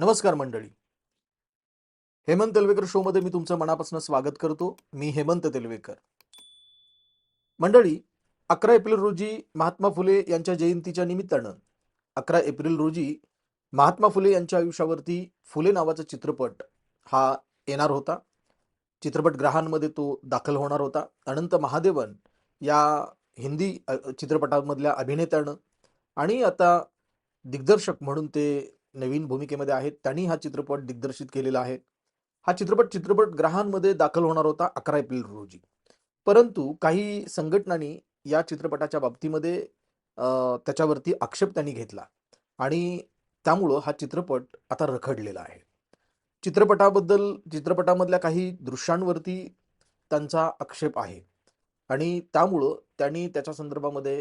नमस्कार मंडळी. हेमंत तेलवेकर शो मध्ये मी तुमचं मनापासून स्वागत करतो. मी हेमंत तेलवेकर. मंडळी अकरा एप्रिल रोजी महात्मा फुले यांच्या जयंतीच्या निमित्तानं अकरा एप्रिल रोजी महात्मा फुले यांच्या आयुष्यावरती फुले नावाचा चित्रपट हा येणार होता. चित्रपटगृहांमध्ये तो दाखल होणार होता. अनंत महादेवन या हिंदी चित्रपटामधल्या अभिनेत्यानं आणि आता दिग्दर्शक म्हणून ते नवीन भूमिकेमध्ये आहेत. त्यांनी हा चित्रपट दिग्दर्शित केलेला आहे. हा चित्रपट चित्रपटगृहांमध्ये दाखल होणार होता अकरा एप्रिल रोजी. परंतु काही संघटनांनी या चित्रपटाच्या बाबतीमध्ये त्याच्यावरती आक्षेप त्यांनी घेतला आणि त्यामुळं हा चित्रपट आता रखडलेला आहे. चित्रपटाबद्दल चित्रपटामधल्या काही दृश्यांवरती त्यांचा आक्षेप आहे आणि त्यामुळं त्यांनी त्याच्या संदर्भामध्ये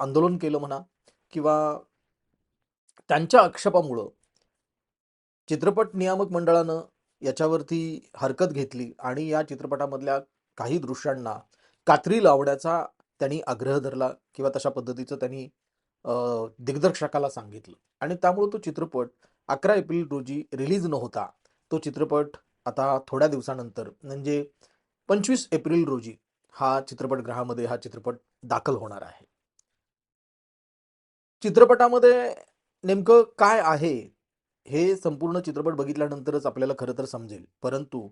आंदोलन केलं म्हणा किंवा त्यांच्या आक्षेपामुळं चित्रपट नियामक मंडळानं याच्यावरती हरकत घेतली आणि या चित्रपटामधल्या काही दृश्यांना कात्री लावण्याचा त्यांनी आग्रह धरला किंवा तशा पद्धतीचं त्यांनी दिग्दर्शकाला सांगितलं. आणि त्यामुळे तो चित्रपट अकरा एप्रिल रोजी रिलीज न होता तो चित्रपट आता थोड्या दिवसानंतर म्हणजे पंचवीस एप्रिल रोजी हा चित्रपटगृहामध्ये हा चित्रपट दाखल होणार आहे. चित्रपटामध्ये नेमकं काय आहे? हे संपूर्ण चित्रपट बघितल्यानंतरच आपल्याला खरं तर समजेल. परंतु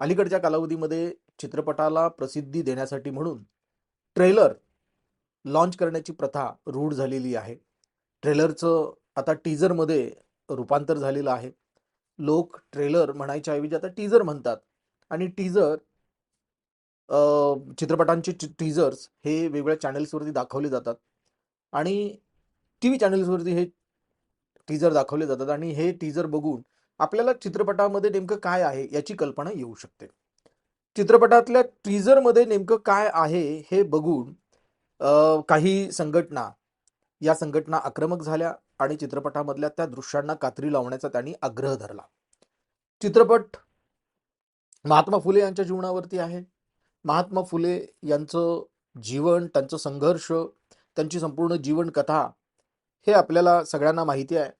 अलीकडच्या कालावधीमध्ये चित्रपटाला प्रसिद्धी देण्यासाठी म्हणून ट्रेलर लॉन्च करण्याची प्रथा रूढ झालेली आहे. ट्रेलरचं आता टीजरमध्ये रूपांतर झालेलं आहे. लोक ट्रेलर म्हणायच्या ऐवजी आता टीजर म्हणतात. आणि टीजर चित्रपटांचे टीजर्स हे वेगवेगळ्या चॅनल्सवरती दाखवले जातात. आणि टी व्ही चॅनल्सवरती हे टीजर दाखवले जातात आणि हे टीजर बघून आपल्याला चित्रपटामध्ये नेमकं काय आहे याची कल्पना येऊ शकते. चित्रपटातल्या टीजरमध्ये नेमकं काय आहे हे बघून काही संघटना या संघटना आक्रमक झाल्या आणि चित्रपटामधल्या त्या दृश्यांना कात्री लावण्याचा त्यांनी आग्रह धरला. चित्रपट महात्मा फुले यांच्या जीवनावरती आहे. महात्मा फुले यांचं जीवन त्यांचं संघर्ष त्यांची संपूर्ण जीवनकथा हे आपल्याला सगळ्यांना माहिती आहे.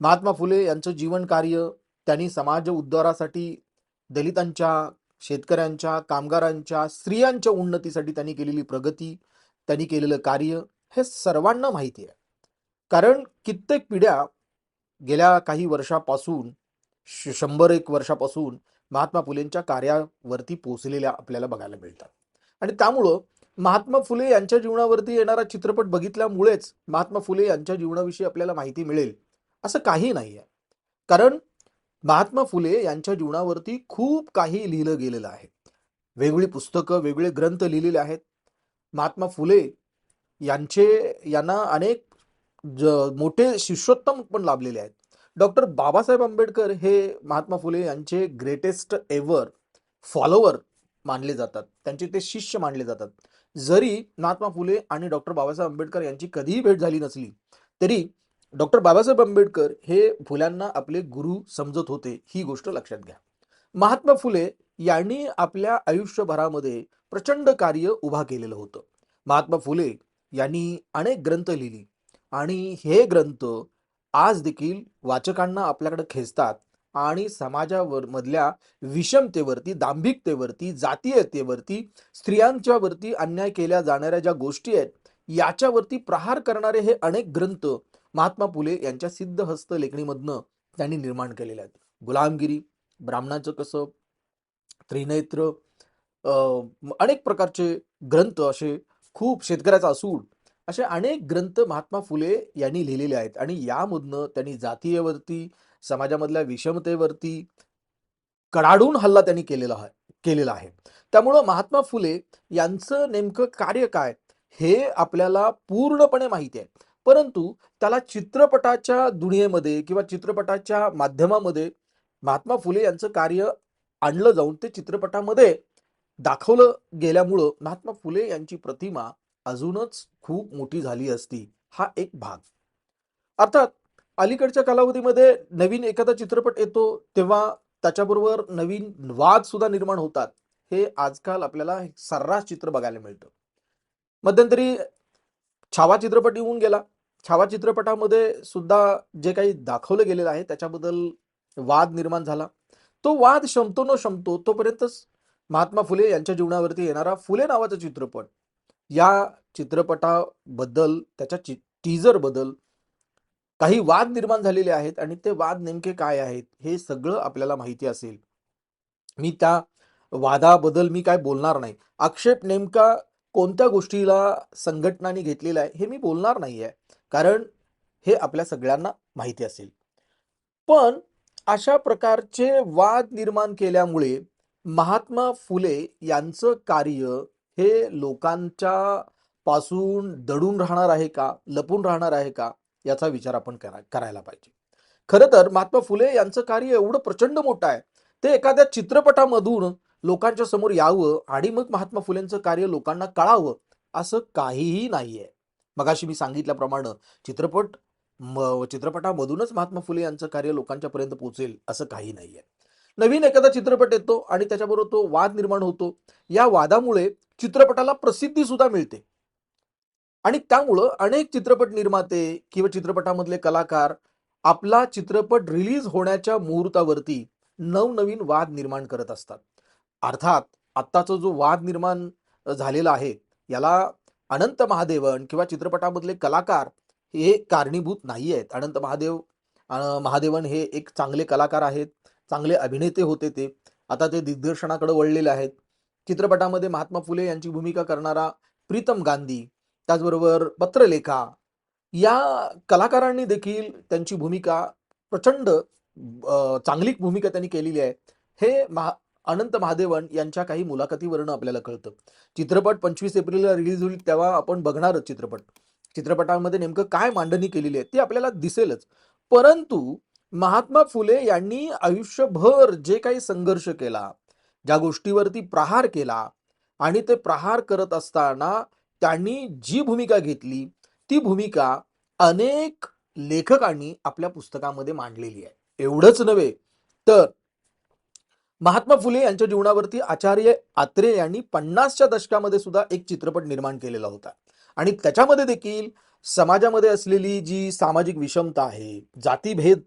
महात्मा फुले यांचं जीवन कार्य त्यांनी समाज उद्धारासाठी दलितांच्या शेतकऱ्यांच्या कामगारांच्या स्त्रियांच्या उन्नतीसाठी त्यांनी केलेली प्रगती त्यांनी केलेलं कार्य हे सर्वांना माहिती आहे. कारण कित्येक पिढ्या गेल्या काही वर्षापासून श- शंभर एक वर्षापासून महात्मा फुलेंच्या कार्यावरती पोचलेल्या आपल्याला बघायला मिळतात. आणि त्यामुळं महात्मा फुले यांच्या जीवनावरती येणारा चित्रपट बघितल्यामुळेच महात्मा फुले यांच्या जीवनाविषयी आपल्याला माहिती मिळेल असं काही नाही आहे कारण महात्मा फुले यांच्या जीवनावरती खूप काही लिहिलं गेलेलं आहे. वेगवेगळी पुस्तकं वेगवेगळे ग्रंथ लिहिलेले आहेत. महात्मा फुले यांचे यांना अनेक ज मोठे शिष्योत्तम पण लाभलेले आहेत. डॉक्टर बाबासाहेब आंबेडकर हे महात्मा फुले यांचे ग्रेटेस्ट एव्हर फॉलोवर मानले जातात. त्यांचे ते शिष्य मानले जातात. जरी महात्मा फुले आणि डॉक्टर बाबासाहेब आंबेडकर यांची कधीही भेट झाली नसली तरी डॉक्टर बाबासाहेब आंबेडकर हे फुल्यांना आपले गुरु समजत होते ही गोष्ट लक्षात घ्या. महात्मा फुले यांनी आपल्या आयुष्यभरामध्ये प्रचंड कार्य उभा केलेलं होतं. महात्मा फुले यांनी अनेक ग्रंथ लिहिली आणि हे ग्रंथ आज देखील वाचकांना आपल्याकडे खेचतात आणि समाजावर मधल्या विषमतेवरती दांभिकतेवरती जातीयतेवरती स्त्रियांच्या वरती अन्याय केल्या जाणाऱ्या ज्या गोष्टी आहेत याच्यावरती प्रहार करणारे हे अनेक ग्रंथ महात्मा फुले यांच्या सिद्धहस्त लेखणीमधनं त्यांनी निर्माण केलेले आहेत. गुलामगिरी ब्राह्मणाचं कसं त्रिनेत्र अनेक प्रकारचे ग्रंथ असे खूप शेतकऱ्याचा असूड असे अनेक ग्रंथ महात्मा फुले यांनी लिहिलेले आहेत. आणि यामधनं त्यांनी जातीयवरती समाजामधल्या विषमतेवरती कडाडून हल्ला त्यांनी केलेला आहे केलेला आहे. त्यामुळं महात्मा फुले यांचं नेमकं कार्य काय हे आपल्याला पूर्णपणे माहिती आहे. परंतु त्याला चित्रपटाच्या दुनियेमध्ये किंवा चित्रपटाच्या माध्यमामध्ये महात्मा फुले यांचं कार्य आणलं जाऊन ते चित्रपटामध्ये दाखवलं गेल्यामुळं महात्मा फुले यांची प्रतिमा अजूनच खूप मोठी झाली असती हा एक भाग. अर्थात अलीकडच्या कालावधीमध्ये नवीन एखादा चित्रपट येतो तेव्हा त्याच्याबरोबर नवीन वाद सुद्धा निर्माण होतात. हे आजकाल आपल्याला सर्रास चित्र बघायला मिळतं. मध्यंतरी छावा चित्रपट येऊन गेला. छावा चित्रपटामध्ये सुद्धा जे काही दाखवलं गेलेलं आहे त्याच्याबद्दल वाद निर्माण झाला. तो वाद शमतो न शमतो तोपर्यंतच महात्मा फुले यांच्या जीवनावरती येणारा फुले नावाचा चित्रपट या चित्रपटाबद्दल त्याच्या चि टीजरबद्दल काही वाद निर्माण झालेले आहेत आणि ते वाद नेमके काय आहेत हे सगळं आपल्याला माहिती असेल. मी त्या वादाबद्दल मी काय बोलणार नाही. आक्षेप नेमका कोणत्या गोष्टीला संघटनांनी घेतलेला आहे हे मी बोलणार नाही आहे कारण हे आपल्या सगळ्यांना माहिती असेल. पण अशा प्रकारचे वाद निर्माण केल्यामुळे महात्मा फुले यांचं कार्य हे लोकांच्या पासून दडून राहणार आहे का? लपून राहणार आहे का? याचा विचार आपण करा करायला पाहिजे. खरं तर महात्मा फुले यांचं कार्य एवढं प्रचंड मोठं आहे. ते एखाद्या चित्रपटामधून लोकांच्या समोर यावं आणि मग महात्मा फुलेंचं कार्य लोकांना कळावं असं काहीही नाहीये. मगाशी मी सांगितल्याप्रमाणे चित्रपट म चित्रपटामधूनच महात्मा फुले यांचं कार्य लोकांच्या पर्यंत पोहोचेल असं काही नाहीये. नवीन एखादा चित्रपट येतो आणि त्याच्याबरोबर तो वाद निर्माण होतो. या वादामुळे चित्रपटाला प्रसिद्धी सुद्धा मिळते. आणि त्यामुळं अनेक चित्रपट निर्माते किंवा चित्रपटामधले कलाकार आपला चित्रपट रिलीज होण्याच्या मुहूर्तावरती नवनवीन वाद निर्माण करत असतात. अर्थात आत्ताचा जो वाद निर्माण झालेला आहे याला अनंत महादेवन किंवा चित्रपटामधले कलाकार हे कारणीभूत नाही आहेत अनंत महादेव महादेवन हे एक चांगले कलाकार आहेत चांगले अभिनेते होते ते. आता ते दिग्दर्शनाकडे वळलेले आहेत. चित्रपटामध्ये महात्मा फुले यांची भूमिका करणारा प्रीतम गांधी त्याचबरोबर पत्रलेखा या कलाकारांनी देखील त्यांची भूमिका प्रचंड चांगली भूमिका त्यांनी केलेली आहे. हे महा अनंत महादेवन यांच्या काही मुलाखतीवरनं आपल्याला कळतं. चित्रपट पंचवीस एप्रिलला रिलीज होईल तेव्हा आपण बघणारच चित्रपट. चित्रपटामध्ये नेमकं काय मांडणी केलेली आहे ती आपल्याला दिसेलच. परंतु महात्मा फुले यांनी आयुष्यभर जे काही संघर्ष केला ज्या गोष्टीवरती प्रहार केला आणि ते प्रहार करत असताना त्यांनी जी भूमिका घेतली ती भूमिका अनेक लेखकांनी आपल्या पुस्तकामध्ये मांडलेली आहे. एवढंच नव्हे तर महात्मा फुले यांच्या जीवनावरती आचार्य आत्रे यांनी पन्नासच्या दशकामध्ये सुद्धा एक चित्रपट निर्माण केलेला होता. आणि त्याच्यामध्ये देखील समाजामध्ये असलेली जी सामाजिक विषमता आहे जातीभेद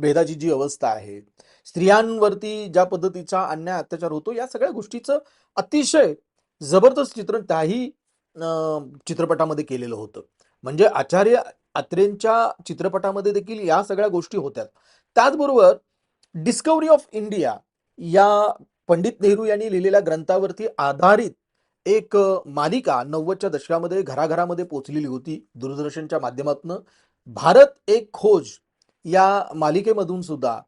भेदाची जी अवस्था आहे स्त्रियांवरती ज्या पद्धतीचा अन्याय अत्याचार होतो या सगळ्या गोष्टीचं अतिशय जबरदस्त चित्रण त्याही चित्रपटामध्ये केलेलं होतं. म्हणजे आचार्य अत्रेंच्या चित्रपटामध्ये देखील या सगळ्या गोष्टी होत्या. त्याचबरोबर डिस्कवरी ऑफ इंडिया या पंडित नेहरू यांनी लिहिलेल्या ग्रंथावरती आधारित एक मालिका नव्वदच्या दशकामध्ये घराघरामध्ये पोचलेली होती दूरदर्शनच्या माध्यमातून. भारत एक खोज या मालिकेमधून सुद्धा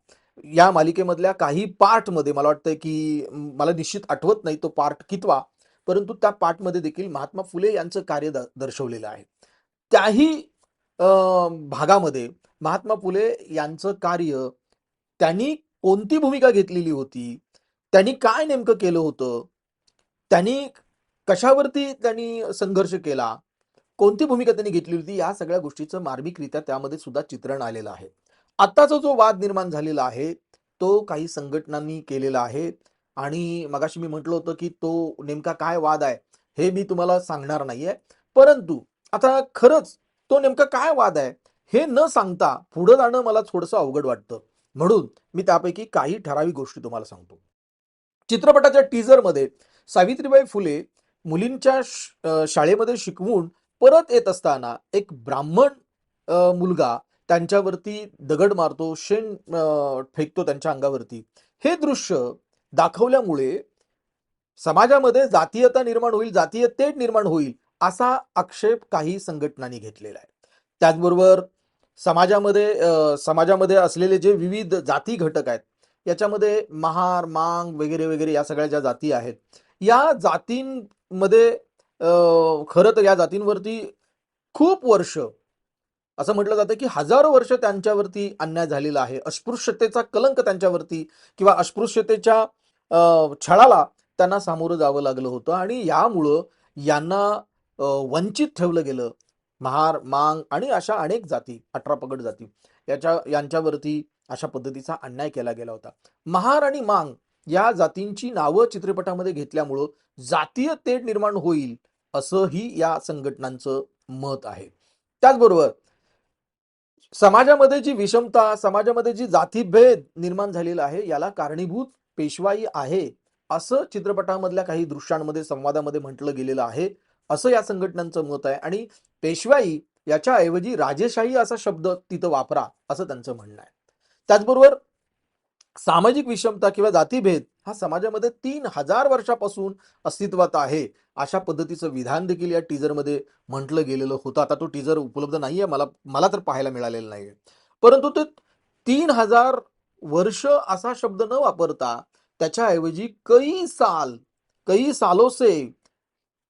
या मालिकेमधल्या काही पार्टमध्ये मला वाटतं की मला निश्चित आठवत नाही तो पार्ट कितवा परंतु त्या पाठमध्ये देखील महात्मा फुले यांचं कार्य द- दर्शवलेलं आहे. त्याही भागामध्ये महात्मा फुले यांचं कार्य त्यांनी कोणती भूमिका घेतलेली होती? त्यांनी काय नेमकं केलं होतं? त्यांनी कशावरती त्यांनी संघर्ष केला? कोणती भूमिका त्यांनी घेतली होती? या सगळ्या गोष्टीचं मार्मिकरित्या त्यामध्ये सुद्धा चित्रण आलेलं आहे. आत्ताचा जो वाद निर्माण झालेला आहे तो काही संघटनांनी केलेला आहे. आणि मगाशी मी म्हटलं होतं की तो नेमका काय वाद आहे हे मी तुम्हाला सांगणार नाहीये. परंतु आता खरंच तो नेमका काय वाद आहे हे न सांगता पुढं जाणं मला थोडंसं अवघड वाटतं. म्हणून मी त्यापैकी काही ठराविक गोष्टी तुम्हाला सांगतो. चित्रपटाच्या टीजरमध्ये सावित्रीबाई फुले मुलींच्या शाळेमध्ये शिकवून परत येत असताना एक ब्राह्मण मुलगा त्यांच्यावरती दगड मारतो शेण फेकतो त्यांच्या अंगावरती. हे दृश्य दाखवल्यामुळे समाजामध्ये जातीयता निर्माण होईल जातीयतेट निर्माण होईल असा आक्षेप काही संघटनांनी घेतलेला आहे. त्याचबरोबर समाजामध्ये समाजामध्ये असलेले जे विविध जाती घटक आहेत याच्यामध्ये महार मांग वगैरे वगैरे या सगळ्या ज्या जाती आहेत या जातींमध्ये खरं तर या जातींवरती खूप वर्ष असं म्हटलं जातं की हजारो वर्ष त्यांच्यावरती अन्याय झालेला आहे. अस्पृश्यतेचा कलंक त्यांच्यावरती किंवा अस्पृश्यतेच्या छळाला त्यांना सामोरं जावं लागलं होतं आणि यामुळं यांना वंचित ठेवलं गेलं. महार मांग आणि अशा अनेक जाती अठरा पगड जाती याच्या यांच्यावरती अशा पद्धतीचा अन्याय केला गेला होता. महार आणि मांग या जातींची नावं चित्रपटामध्ये घेतल्यामुळं जातीय तेढ निर्माण होईल असंही या संघटनांचं मत आहे. त्याचबरोबर समाजामध्ये जी विषमता समाजामध्ये जी जातीभेद निर्माण झालेला आहे याला कारणीभूत पेशवाई आहे असं चित्रपटामधल्या काही दृश्यांमध्ये संवादामध्ये म्हटलं गेलेलं आहे. असं या संघटनांचं मत आहे. आणि पेशवाई याच्या ऐवजी राजेशाही असा शब्द तिथं वापरा असं त्यांचं म्हणणं आहे. त्याचबरोबर सामाजिक विषमता किंवा जातीभेद हा समाजामध्ये तीन हजार वर्षापासून अस्तित्वात आहे अशा पद्धतीचं विधान देखील या टीजरमध्ये म्हटलं गेलेलं होतं. आता तो टीजर उपलब्ध नाहीये मला मला तर पाहायला मिळालेला नाहीये. परंतु ते तीन हजार वर्ष असा शब्द न वापरता त्याच्याऐवजी कई साल कई सालो से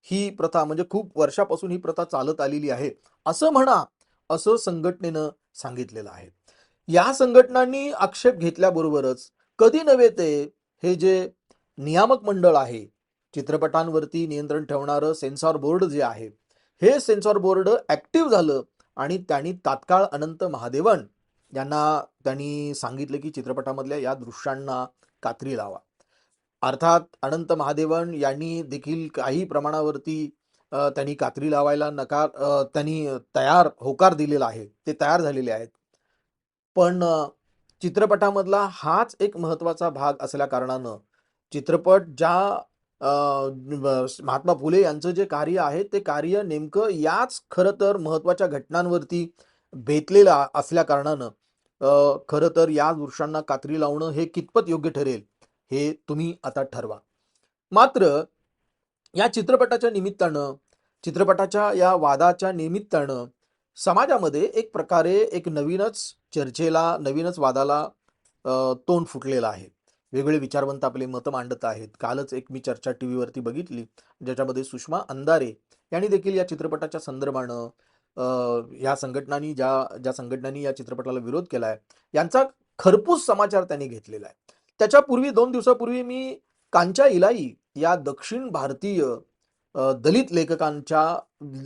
ही प्रथा म्हणजे खूप वर्षापासून ही प्रथा चालत आलेली आहे. असं म्हणा असं संघटनेनं सांगितलेलं आहे. या संघटनांनी आक्षेप घेतल्याबरोबरच कधी नव्हे ते हे जे नियामक मंडळ आहे चित्रपटांवरती नियंत्रण ठेवणारं सेन्सॉर बोर्ड जे आहे हे सेन्सॉर बोर्ड ऍक्टिव्ह झालं आणि त्यांनी तात्काळ अनंत महादेवन यांना त्यांनी सांगितलं की चित्रपटामधल्या या दृश्यांना कात्री लावा. अर्थात अनंत महादेवन यांनी देखील काही प्रमाणावरती त्यांनी कात्री लावायला नकार त्यांनी तयार होकार दिलेला आहे. ते तयार झालेले आहेत. पण चित्रपटामधला हाच एक महत्त्वाचा भाग असल्या कारणानं चित्रपट ज्या महात्मा फुले यांचं जे कार्य आहे ते कार्य नेमकं याच खरं तर महत्त्वाच्या घटनांवरती बेतलेलं असल्या कारणानं खरं तर या दृश्यांना कात्री लावणं हे कितपत योग्य ठरेल हे तुम्ही आता ठरवा. मात्र या चित्रपटाच्या निमित्तानं चित्रपटाच्या या वादाच्या निमित्तानं समाजामध्ये एक प्रकारे एक नवीनच चर्चेला नवीनच वादाला तोंड फुटलेलं आहे. वेगवेगळे विचारवंत आपले मतं मांडत आहेत. कालच एक मी चर्चा टी व्हीवरती बघितली ज्याच्यामध्ये सुषमा अंधारे यांनी देखील या चित्रपटाच्या संदर्भानं ह्या या संघटनांनी ज्या ज्या संघटनांनी या चित्रपटाला विरोध केलाय यांचा खरपूस समाचार त्यांनी घेतलेला आहे. त्याच्यापूर्वी दोन दिवसापूर्वी मी कांचा इलाई या दक्षिण भारतीय दलित लेखकांच्या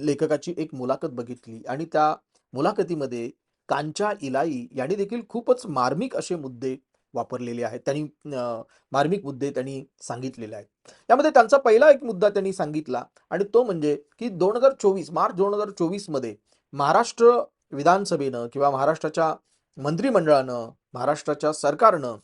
लेखकाची एक मुलाखत बघितली आणि त्या मुलाखतीमध्ये कांचा इलाई यांनी देखील खूपच मार्मिक असे मुद्दे वापरलेले आहेत. त्यांनी मार्मिक मुद्दे त्यांनी सांगितलेले आहेत. यामध्ये त्यांचा पहिला एक मुद्दा त्यांनी सांगितला आणि तो म्हणजे की दोन हजार चोवीस मार्च दोन हजार चोवीसमध्ये महाराष्ट्र विधानसभेनं किंवा महाराष्ट्राच्या मंत्रिमंडळानं महाराष्ट्राच्या सरकारनं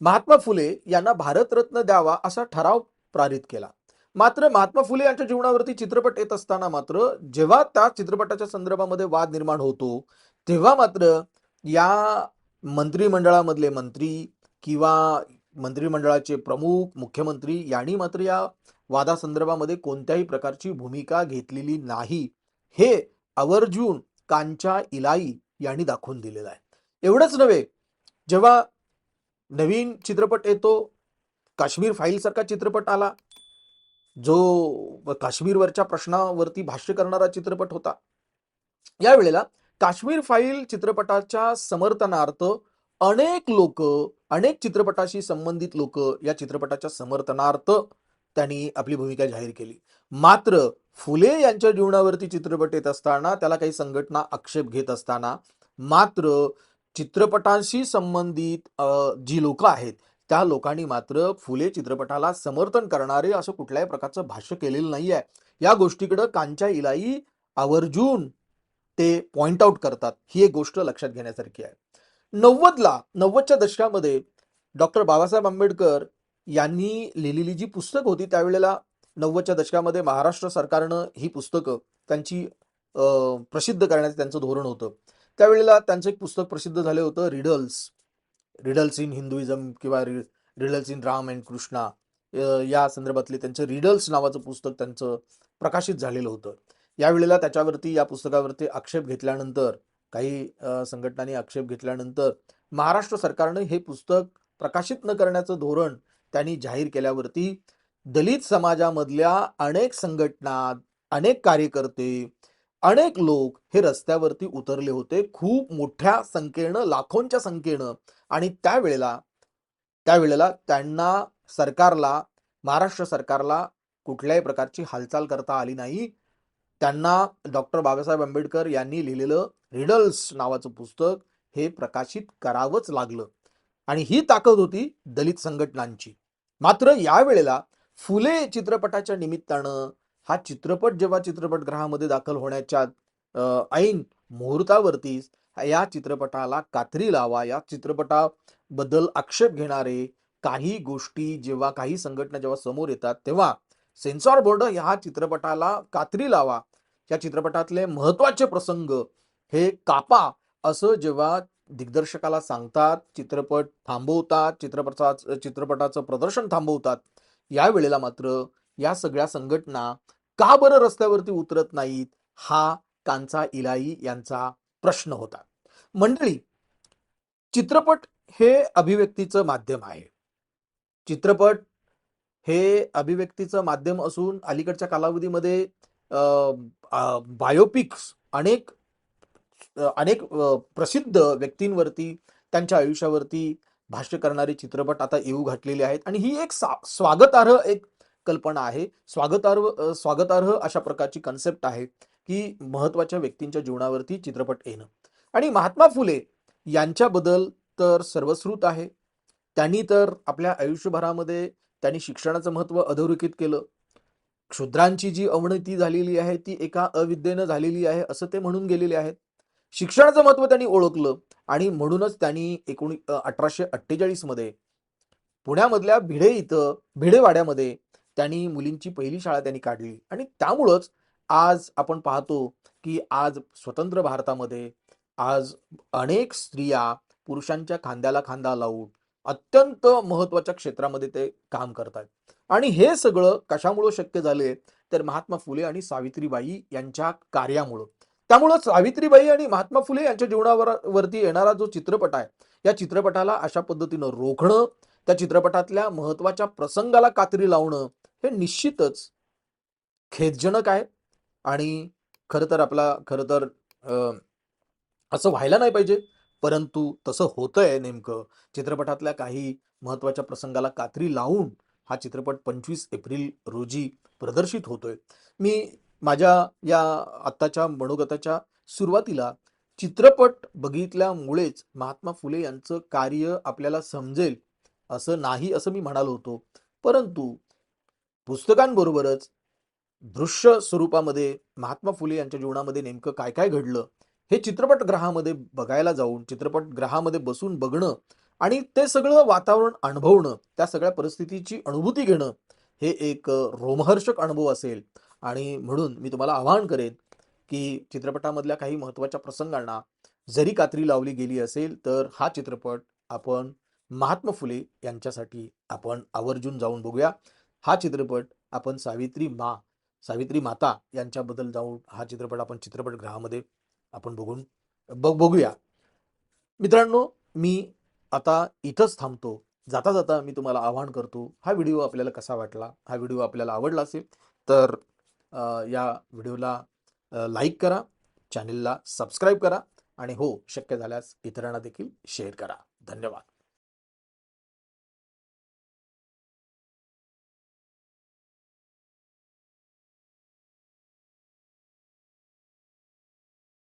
महात्मा फुले यांना भारतरत्न द्यावा असा ठराव पारित केला. मात्र महात्मा फुले यांच्या जीवनावरती चित्रपट येत असताना मात्र जेव्हा त्या चित्रपटाच्या संदर्भामध्ये वाद निर्माण होतो तेव्हा मात्र या मंत्रिमंडळामधले मंत्री किंवा मंत्रिमंडळाचे प्रमुख मुख्यमंत्री यांनी मात्र या वादासंदर्भामध्ये कोणत्याही प्रकारची भूमिका घेतलेली नाही. हे आवर्जून कांचा इलाई यांनी दाखवून दिलेलं आहे. एवढंच नव्हे जेव्हा नवीन चित्रपट येतो काश्मीर फाईल सारखा चित्रपट आला जो काश्मीरवरच्या प्रश्नावरती भाष्य करणारा चित्रपट होता यावेळेला काश्मीर फाईल चित्रपटाच्या समर्थनार्थ अनेक लोक अनेक चित्रपटाशी संबंधित लोक या चित्रपटाच्या समर्थनार्थ त्यांनी आपली भूमिका जाहीर केली. मात्र फुले यांच्या जीवनावरती चित्रपट येत असताना त्याला काही संघटना आक्षेप घेत असताना मात्र चित्रपटांशी संबंधित जी लोक आहेत त्या लोकांनी मात्र फुले चित्रपटाला समर्थन करणारे असं कुठल्याही प्रकारचं भाष्य केलेलं नाही आहे या गोष्टीकडं कांच्या इलाई आवर्जून ते पॉइंट आउट करतात ही एक गोष्ट लक्षात घेण्यासारखी आहे. नव्वदला नव्वदच्या दशकामध्ये डॉक्टर बाबासाहेब आंबेडकर यांनी लिहिलेली जी पुस्तक होती त्यावेळेला नव्वदच्या दशकामध्ये महाराष्ट्र सरकारनं ही पुस्तकं त्यांची प्रसिद्ध करण्याचं त्यांचं धोरण होतं. त्यावेळेला त्यांचं एक पुस्तक प्रसिद्ध झालं होतं रिडल्स. रिडल्स इन हिंदुइझम किंवा riddles in Ram and Krishna या संदर्भातले त्यांचं रिडल्स नावाचं पुस्तक त्यांचं प्रकाशित झालेलं होतं. यावेळेला त्याच्यावरती या पुस्तकावरती आक्षेप घेतल्यानंतर काही संघटनांनी आक्षेप घेतल्यानंतर महाराष्ट्र सरकारनं हे पुस्तक प्रकाशित न करण्याचं धोरण त्यांनी जाहीर केल्यावरती दलित समाजामधल्या अनेक संघटना अनेक कार्यकर्ते अनेक लोक हे रस्त्यावरती उतरले होते. खूप मोठ्या संख्येनं लाखोंच्या संख्येनं आणि त्यावेळेला त्यावेळेला त्यांना सरकारला महाराष्ट्र सरकारला कुठल्याही प्रकारची हालचाल करता आली नाही. त्यांना डॉक्टर बाबासाहेब आंबेडकर यांनी लिहिलेलं रिडल्स नावाचं पुस्तक हे प्रकाशित करावंच लागलं. आणि ही ताकद होती दलित संघटनांची. मात्र यावेळेला फुले चित्रपटाच्या निमित्तानं हा चित्रपट जेव्हा चित्रपटगृहामध्ये दाखल होण्याच्या ऐन मुहूर्तावरतीच या चित्रपटाला कात्री लावा या चित्रपटाबद्दल आक्षेप घेणारे काही गोष्टी जेव्हा काही संघटना जेव्हा समोर येतात तेव्हा सेन्सॉर बोर्ड ह्या चित्रपटाला कात्री लावा या चित्रपटातले महत्त्वाचे प्रसंग हे कापा असं जेव्हा दिग्दर्शकाला सांगतात चित्रपट थांबवतात चित्रपटा चित्रपटाचं प्रदर्शन थांबवतात या वेळेला मात्र या सगळ्या संघटना का बरं रस्त्यावरती उतरत नाहीत हा कांचा इलाई यांचा प्रश्न होता. मंडळी चित्रपट हे अभिव्यक्तीचं माध्यम आहे. चित्रपट हे अभिव्यक्तीचं माध्यम असून अलीकडच्या कालावधीमध्ये बायोपिक्स अनेक अनेक प्रसिद्ध व्यक्तींवरती त्यांच्या आयुष्यावरती भाष्य करणारे चित्रपट आता येऊ घातलेले आहेत. आणि ही एक सा- स्वागतार्ह एक कल्पना आहे. स्वागतार्ह स्वागतार्ह अशा प्रकारची कन्सेप्ट आहे की महत्त्वाच्या व्यक्तींच्या जीवनावरती चित्रपट येणं. आणि महात्मा फुले यांच्याबद्दल तर सर्वश्रुत आहे. त्यांनी तर आपल्या आयुष्यभरामध्ये त्यांनी शिक्षणाचं महत्त्व अधोरेखित केलं. क्षुद्रांची जी अवनती झालेली आहे ती एका अविद्येनं झालेली आहे असं ते म्हणून गेलेले आहेत. शिक्षणाचं महत्त्व त्यांनी ओळखलं आणि म्हणूनच त्यांनी एकोणी अठराशे अठ्ठेचाळीसमध्ये पुण्यामधल्या भिडे इथं भिडेवाड्यामध्ये त्यांनी मुलींची पहिली शाळा त्यांनी काढली. आणि त्यामुळंच आज आपण पाहतो की आज स्वतंत्र भारतामध्ये आज अनेक स्त्रिया पुरुषांच्या खांद्याला खांदा लावून अत्यंत महत्त्वाच्या क्षेत्रामध्ये ते काम करतात आणि हे सगळं कशामुळं शक्य झाले? तर महात्मा फुले आणि सावित्रीबाई यांच्या कार्यामुळं. त्यामुळं सावित्रीबाई आणि महात्मा फुले यांच्या जीवनावर वरती येणारा जो चित्रपट आहे या चित्रपटाला अशा पद्धतीनं रोखणं त्या चित्रपटातल्या महत्त्वाच्या प्रसंगाला कात्री लावणं हे निश्चितच खेदजनक आहे. आणि खरं तर आपला खरं तर असं व्हायला नाही पाहिजे. परंतु तसं होतंय नेमकं. चित्रपटातल्या काही महत्त्वाच्या प्रसंगाला कात्री लावून हा चित्रपट पंचवीस एप्रिल रोजी प्रदर्शित होतोय. मी माझ्या या आत्ताच्या मनोगताच्या सुरुवातीला चित्रपट बघितल्यामुळेच महात्मा फुले यांचं कार्य आपल्याला समजेल असं नाही असं मी म्हणालो होतो. परंतु पुस्तकांबरोबरच दृश्य स्वरूपामध्ये महात्मा फुले यांच्या जीवनामध्ये नेमकं काय काय घडलं हे चित्रपटगृहामध्ये बघायला जाऊन चित्रपटगृहामध्ये बसून बघणं आणि ते सगळं वातावरण अनुभवणं त्या सगळ्या परिस्थितीची अनुभूती घेणं हे एक रोमहर्षक अनुभव असेल. आणि म्हणून मी तुम्हाला आवाहन करेन की चित्रपटामधल्या काही महत्त्वाच्या प्रसंगांना जरी कात्री लावली गेली असेल तर हा चित्रपट आपण महात्मा फुले यांच्यासाठी आपण आवर्जून जाऊन बघूया. हा चित्रपट आपण सावित्री मा सावित्री माता यांच्याबद्दल जाऊन हा चित्रपट आपण चित्रपटगृहामध्ये आपण बघून बघ बघूया. मित्रांनो मी आता इथंच थांबतो. जाता जाता मी तुम्हाला आवाहन करतो हा व्हिडिओ आपल्याला कसा वाटला? हा व्हिडिओ आपल्याला आवडला असेल तर या व्हिडिओला लाईक करा चॅनेलला सबस्क्राईब करा आणि हो शक्य झाल्यास इतरांना देखील शेअर करा. धन्यवाद.